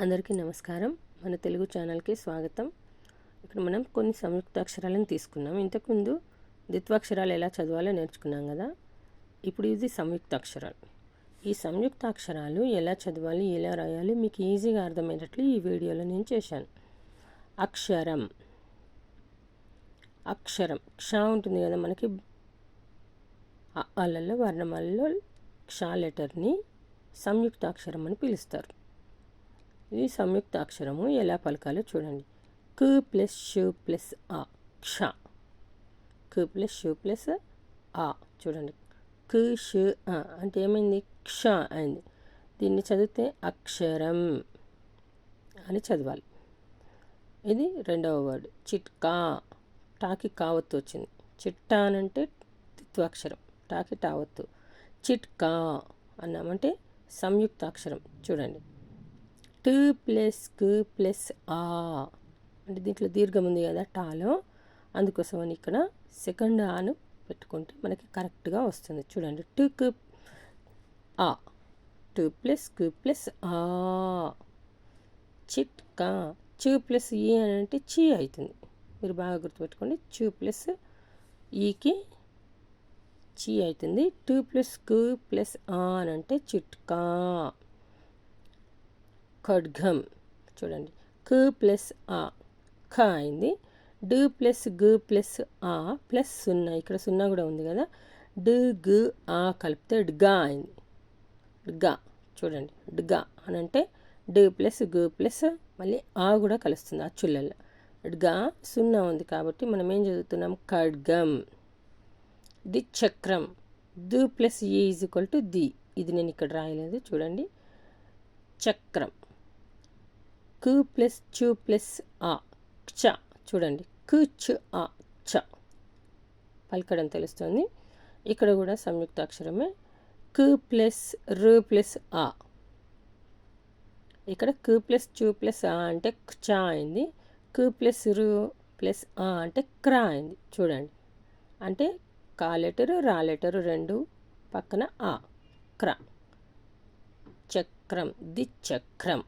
అందరికీ నమస్కారం. మన తెలుగు ఛానల్కి స్వాగతం. ఇక్కడ మనం కొన్ని సంయుక్తాక్షరాలను తీసుకున్నాం. ఇంతకుముందు ద్విత్వాక్షరాలు ఎలా చదవాలో నేర్చుకున్నాం కదా. ఇప్పుడు ఇది సంయుక్తాక్షరాలు. ఈ సంయుక్తాక్షరాలు ఎలా చదవాలి ఎలా రాయాలి మీకు ఈజీగా అర్థమయ్యేటట్లు ఈ వీడియోలో నేను చేశాను. అక్షరం. అక్షరం. క్ష ఉంటుంది కదా మనకి. అలలో వర్ణమాలలో క్ష లెటర్ని సంయుక్తాక్షరం అని పిలుస్తారు. ఇది సంయుక్తాక్షరము ఎలా పలకాలో చూడండి. కు ప్లస్ షు ప్లస్ ఆ క్ష. కు ప్లస్ షు ప్లస్ ఆ చూడండి. కు షు ఆ అంటే ఏమైంది? క్ష అయింది. దీన్ని చదివితే అక్షరం అని చదవాలి. ఇది రెండవ వర్డ్. చిట్కా. టాకి కావత్తు వచ్చింది. చిట్టా అంటే తిత్వాక్షరం టాకి టావత్తు. చిట్కా అన్నామంటే సంయుక్తాక్షరం. చూడండి. టు ప్లస్కు ప్లస్ ఆ. అంటే దీంట్లో దీర్ఘం ఉంది కదా టాలో అందుకోసం అని ఇక్కడ సెకండ్ ఆను పెట్టుకుంటే మనకి కరెక్ట్గా వస్తుంది. చూడండి టు కు ఆ. టు ప్లస్కు ప్లస్ ఆ. చిట్కా. చూ ప్లస్ ఈ అని అంటే చీ అవుతుంది. మీరు బాగా గుర్తుపెట్టుకోండి చూ ప్లస్ ఈకి చీ అవుతుంది. టూ ప్లస్కు ప్లస్ ఆ అని అంటే చిట్కా. ఖడ్గం. చూడండి. క ప్లస్ ఆ. ఖ అయింది. డు ప్లస్ గు ప్లస్ ఆ ప్లస్ సున్నా. ఇక్కడ సున్నా కూడా ఉంది కదా. డు గు ఆ కలిపితే డ్గా అయింది. డ్గా చూడండి. డ్గా అని అంటే డు ప్లస్ గు ప్లస్ మళ్ళీ ఆ కూడా కలుస్తుంది ఆ చుల్లల్లో. డ్గా సున్నా ఉంది కాబట్టి మనం ఏం చదువుతున్నాం? ఖడ్గం. ది చక్రం. దు ప్లస్ ఈ ఈజ్ ఈక్వల్ టు ది. ఇది నేను ఇక్కడ రాయలేదు. చూడండి. చక్రం. కు ప్లస్ చు ప్లస్ ఆ చ చూడండి. కు చు ఆ చ పలకడం తెలుస్తుంది. ఇక్కడ కూడా సంయుక్తాక్షరమే. కు ప్లస్ రు ప్లస్ ఆ. ఇక్కడ కు ప్లస్ చు ప్లస్ ఆ అంటే చ అయింది. కు ప్లస్ రు ప్లస్ ఆ అంటే క్రా అయింది. చూడండి. అంటే కా లెటరు రా లెటరు రెండు పక్కన ఆ క్ర. చక్రం ది చక్రం.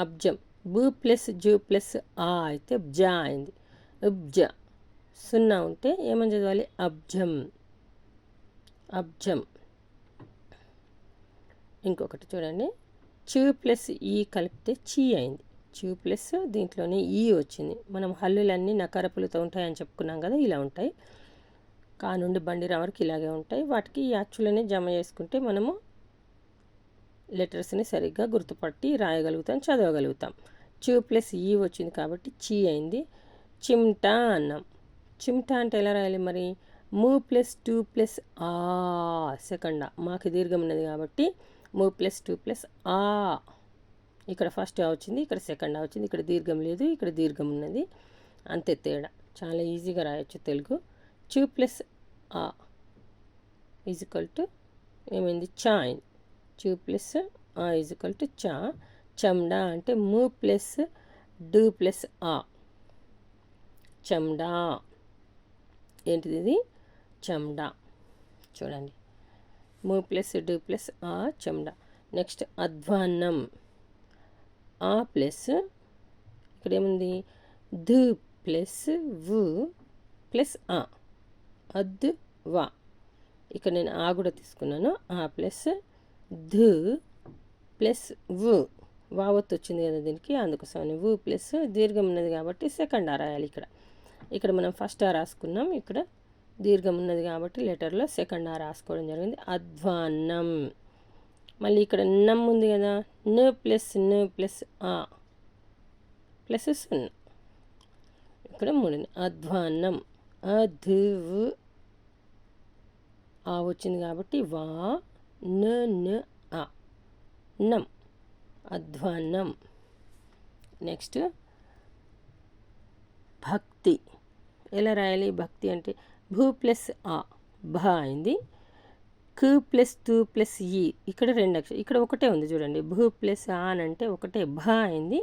అబ్జం. బు ప్లస్ జు ప్లస్ ఆ అయితే బ్జా అయింది. ఉబ్జ సున్నా ఉంటే ఏమని చదవాలి? అబ్జం. అబ్జం. ఇంకొకటి చూడండి. చూ ప్లస్ ఈ కలిపితే చీ అయింది. చూ ప్లస్ దీంట్లోనే ఈ వచ్చింది. మనం హల్లులన్నీ నకారపులతో ఉంటాయని చెప్పుకున్నాం కదా ఇలా ఉంటాయి. కానుండి బండి వరకు ఇలాగే ఉంటాయి. వాటికి ఈ అచ్చులనే జమ చేసుకుంటే మనము లెటర్స్ని సరిగ్గా గుర్తుపట్టి రాయగలుగుతాం చదవగలుగుతాం. చూ ప్లస్ ఈ వచ్చింది కాబట్టి చీ అయింది. చిమ్టా అన్నాం. చిమ్టా అంటే ఎలా రాయాలి మరి? మూ ప్లస్ టూ ప్లస్ ఆ సెకండ్. మాకు దీర్ఘం ఉన్నది కాబట్టి మూ ప్లస్ టూ ప్లస్ ఆ. ఇక్కడ ఫస్ట్ వచ్చింది ఇక్కడ సెకండ్ వచ్చింది ఇక్కడ దీర్ఘం లేదు ఇక్కడ దీర్ఘం ఉన్నది. అంతే తేడా. చాలా ఈజీగా రాయొచ్చు తెలుగు. చూ ప్లస్ ఆ ఈజ్వల్ టు ఏమైంది? చా అయింది. చూ ప్లస్ ఆ ఈజ్వల్ టు చా. చమ్డా అంటే మూ ప్లస్ డు ప్లస్ ఆ. చమ్డా. ఏంటిది ఇది? చమ్డా. చూడండి. మూ ప్లస్ డు ప్లస్ ఆ చమ్డా. నెక్స్ట్ అధ్వాన్నం. ఆ ప్లస్ ఇక్కడ ఏముంది ధు ప్లస్ వు ప్లస్ ఆ. అద్ వా ఇక్కడ నేను ఆ కూడా తీసుకున్నాను. ఆ ప్లస్ ధు ప్లస్ వు. వావత్ వచ్చింది కదా దీనికి అందుకోసమని వు ప్లస్ దీర్ఘం ఉన్నది కాబట్టి సెకండ్ ఆ రాయాలి ఇక్కడ. ఇక్కడ మనం ఫస్ట్ ఆ రాసుకున్నాం ఇక్కడ దీర్ఘం ఉన్నది కాబట్టి లెటర్లో సెకండ్ ఆ రాసుకోవడం జరిగింది. అధ్వాన్నం. మళ్ళీ ఇక్కడ నమ్ ఉంది కదా న ప్లస్ న ప్లస్ ఆ. ప్లస్ సున్నా. ఇక్కడ మూడు అధ్వాన్నం. అధ్ ఆ వచ్చింది కాబట్టి వా. న న నం. అధ్వాన్నం నెక్స్ట్ భక్తి. ఎలా రాయాలి భక్తి అంటే భూ ప్లస్ ఆ భ అయింది. కు ప్లస్ తు ప్లస్ ఈ. ఇక్కడ రెండు అక్షరం ఇక్కడ ఒకటే ఉంది చూడండి. భూ ప్లస్ ఆ అని అంటే ఒకటే భ అయింది.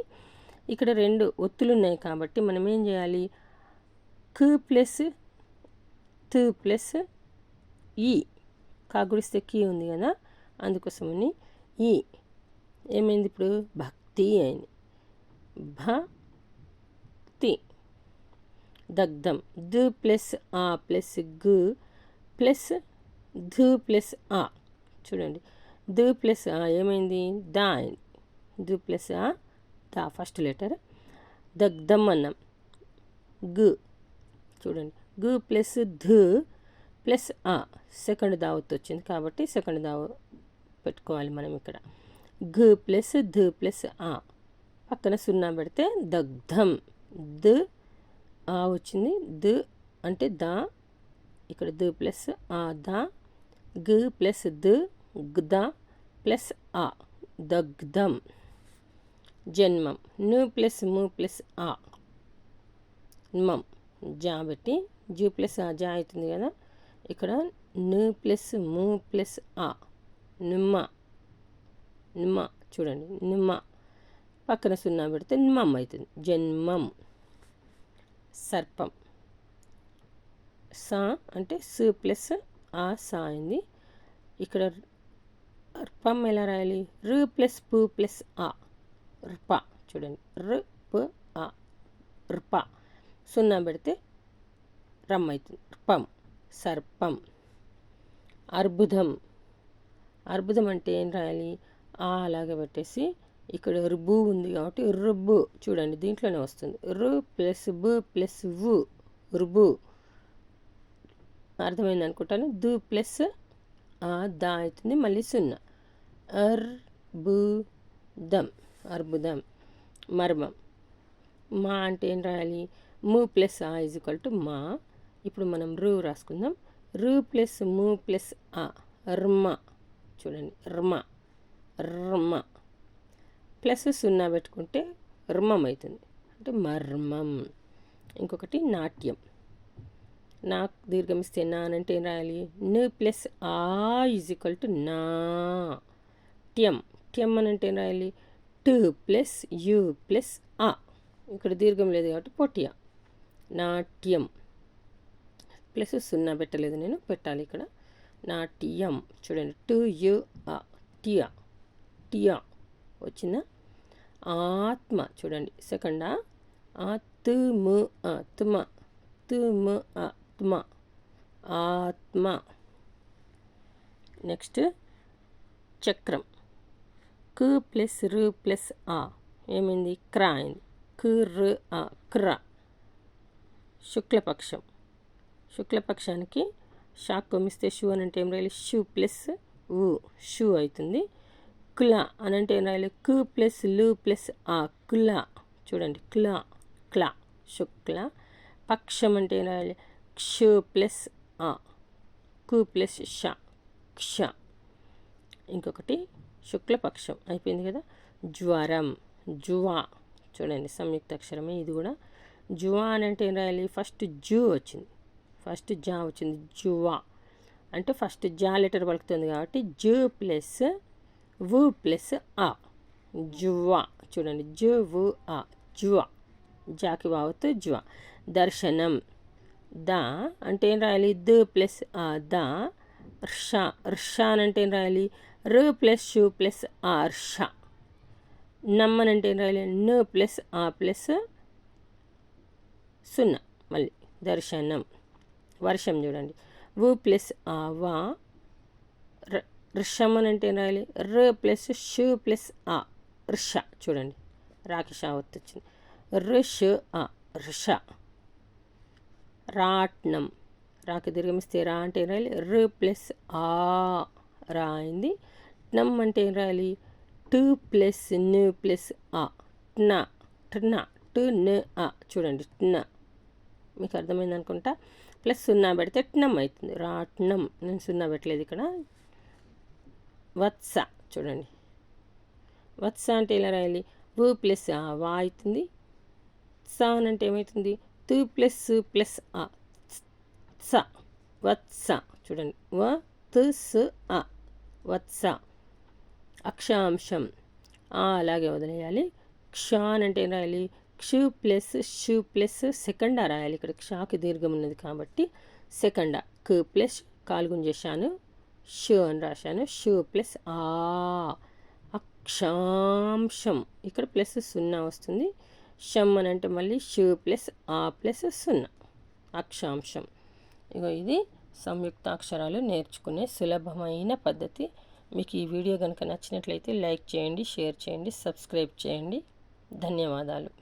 ఇక్కడ రెండు ఒత్తులు ఉన్నాయి కాబట్టి మనం ఏం చేయాలి? కు ప్లస్ తు ప్లస్ ఈ. కాగుడిస్తే కీ ఉంది కదా అందుకోసమని ఈ. ఏమైంది ఇప్పుడు? భక్తి అయింది. భక్తి. దగ్ధం. దు ప్లస్ ఆ ప్లస్ గు ప్లస్ ధు ప్లస్ ఆ. చూడండి. దు ప్లస్ ఆ ఏమైంది? దా అయింది. దు ప్లస్ ఆ దా. First letter. దగ్ధం అన్నం. గు. చూడండి. గు ప్లస్ ధు ప్లస్ ఆ సెకండ్ దావత్ వచ్చింది కాబట్టి సెకండ్ దావ పెట్టుకోవాలి మనం ఇక్కడ. గ ప్లస్ ధ ప్లస్ ఆ. పక్కన సున్నా పెడితే దగ్ధం. ద ఆ వచ్చింది. ద అంటే దా. ఇక్కడ ద ప్లస్ ఆ దా. గ ప్లస్ ద గ్ద ప్లస్ ఆ. దగ్ధం. జన్మం. ను ప్లస్ ము ప్లస్ ఆ. మం జా పెట్టి జూ ప్లస్ ఆ జా అవుతుంది కదా. ఇక్కడ ను ప్లస్ ము ప్లస్ ఆ నిమ్మ. నిమ్మ. చూడండి. నిమ్మ. పక్కన సున్నా పెడితే నిమ్మం అవుతుంది జన్మం. సర్పం. సా అంటే సు ప్లస్ ఆ సా అయింది. ఇక్కడ ర్పం ఎలా రాయాలి? రు ప్లస్ పు ప్లస్ ఆ ర్ప. చూడండి. రు పు ఆ ర్ప. సున్నా పెడితే రమ్ అవుతుంది ర్పం. సర్పం. అర్బుదం. అర్బుదం అంటే ఏం రాయాలి? ఆ అలాగే పెట్టేసి ఇక్కడ రుబ్బు ఉంది కాబట్టి రుబ్బు చూడండి దీంట్లోనే వస్తుంది. రు ప్లస్ బు ప్లస్ వు. రుబు అర్థమైంది అనుకుంటాను? దు ప్లస్ ఆ దా అవుతుంది మళ్ళీ సున్నా. అర్బుదం. అర్బుదం. మర్మం. మా అంటే ఏం రాయాలి? ము ప్లస్ ఆ ఇజ్ ఈక్వల్ టు మా. ఇప్పుడు మనం రు రాసుకుందాం. రు ప్లస్ ము ప్లస్ ఆ ర్మ. చూడండి. ర్మ. ర్మ. ప్లస్ సున్నా పెట్టుకుంటే ర్మం అవుతుంది అంటే మర్మం. ఇంకొకటి నాట్యం. నా దీర్ఘమిస్తే నా అంటే ఏం రాయాలి? ను ప్లస్ ఆ ఈజ్ ఈక్వల్ టు నా. ట్యం ట్యం అని అంటే ఏం రాయాలి? టు ప్లస్ యు ప్లస్ ఆ ఇక్కడ దీర్ఘం లేదు కాబట్టి పొట్టియా. నాట్యం. ప్లస్ సున్నా పెట్టలేదు నేను పెట్టాలి ఇక్కడ. నాట్యం చూడండి టు యు ఆ టియా టియా వచ్చిందా? ఆత్మ చూడండి సెకండ్ ఆత్మ ఆత్మ తుమ ఆత్మ ఆత్మ. నెక్స్ట్ చక్రం. కు ప్లస్ రు ప్లస్ ఆ ఏమైంది? క్రా అయింది. కు రు ఆ క్ర. శుక్లపక్షం. శుక్లపక్షానికి షాక్ కొమిస్తే షూ అని అంటే ఏం రాయాలి? షూ ప్లస్ ఊ. షూ అవుతుంది. కుల అని అంటే ఏం రాయాలి? కు ప్లస్లు ప్లస్ ఆ. కుల. చూడండి. క్లా. క్లా. శుక్ల. పక్షం అంటే ఏం రాయాలి? క్షు ప్లస్ ఆ. కు ప్లస్ ష. క్ష. ఇంకొకటి శుక్లపక్షం. అయిపోయింది కదా? జ్వరం. జువా. చూడండి. సంయుక్త అక్షరమే ఇది కూడా. జువా అని అంటే ఏం రాయాలి? ఫస్ట్ జూ వచ్చింది. ఫస్ట్ జా వచ్చింది జువా. అంటే ఫస్ట్ జా లెటర్ పలుకుతుంది కాబట్టి జు ప్లస్ వు ప్లస్ ఆ. జువా. చూడండి జు వు ఆ. జువా. జాకి వావత్ జువా. దర్శనం. ద అంటే ఏం రాయాలి? ద ప్లస్ ఆ ద. ర్ష. ర్ష అని అంటే ఏం రాయాలి? ర ప్లస్ షు ప్లస్ ఆ ర్ష. నమ్మన్ అంటే ఏం రాయాలి? న ప్లస్ ఆ ప్లస్ సున్నా. మళ్ళీ దర్శనం. వర్షం చూడండి. వు ప్లస్ ఆ వా ఋషం అని అంటే ఏం రాయాలి? ర ప్లస్ షు ప్లస్ ఆ ఋష చూడండి. రాకి షా వచ్చింది. ఋష ఆ ఋష. రాట్నం. రాకి దీర్ఘమిస్తే రా అంటే ఏం రాయాలి? ర ప్లస్ ఆ రా అయింది. ట్నం అంటే ఏం రాయాలి? టు ప్లస్ను ప్లస్ ఆ ట్న ట్న టు న ఆ చూడండి ట్న మీకు అర్థమైంది అనుకుంటా? ప్లస్ సున్నా పెడితే ట్నం అవుతుంది. రాట్నం నేను సున్నా పెట్టలేదు ఇక్కడ. వత్స చూడండి. వత్స అంటే ఎలా రాయాలి? వు ప్లస్ ఆ వా అవుతుంది. సా అంటే ఏమవుతుంది? తు ప్లస్ ప్లస్ ఆ. స వత్స చూడండి. వ తు సు ఆ వత్స. అక్షాంశం. ఆ అలాగే వదిలేయాలి. క్షాన్ అంటే ఏం రాయాలి? క్షు ప్లస్ షు ప్లస్ సెకండా రాయాలి ఇక్కడ. క్షాకి దీర్ఘం ఉన్నది కాబట్టి సెకండా. కు ప్లస్ కాలుగుంజేశాను. షు అని రాశాను. షు ప్లస్ ఆ. అక్షాంశం. ఇక్కడ ప్లస్ సున్నా వస్తుంది. షమ్ అని అంటే మళ్ళీ షు ప్లస్ ఆ ప్లస్ సున్నా. అక్షాంశం. ఇగో ఇది సంయుక్తాక్షరాలు నేర్చుకునే సులభమైన పద్ధతి. మీకు ఈ వీడియో కనుక నచ్చినట్లయితే లైక్ చేయండి షేర్ చేయండి సబ్స్క్రైబ్ చేయండి. ధన్యవాదాలు.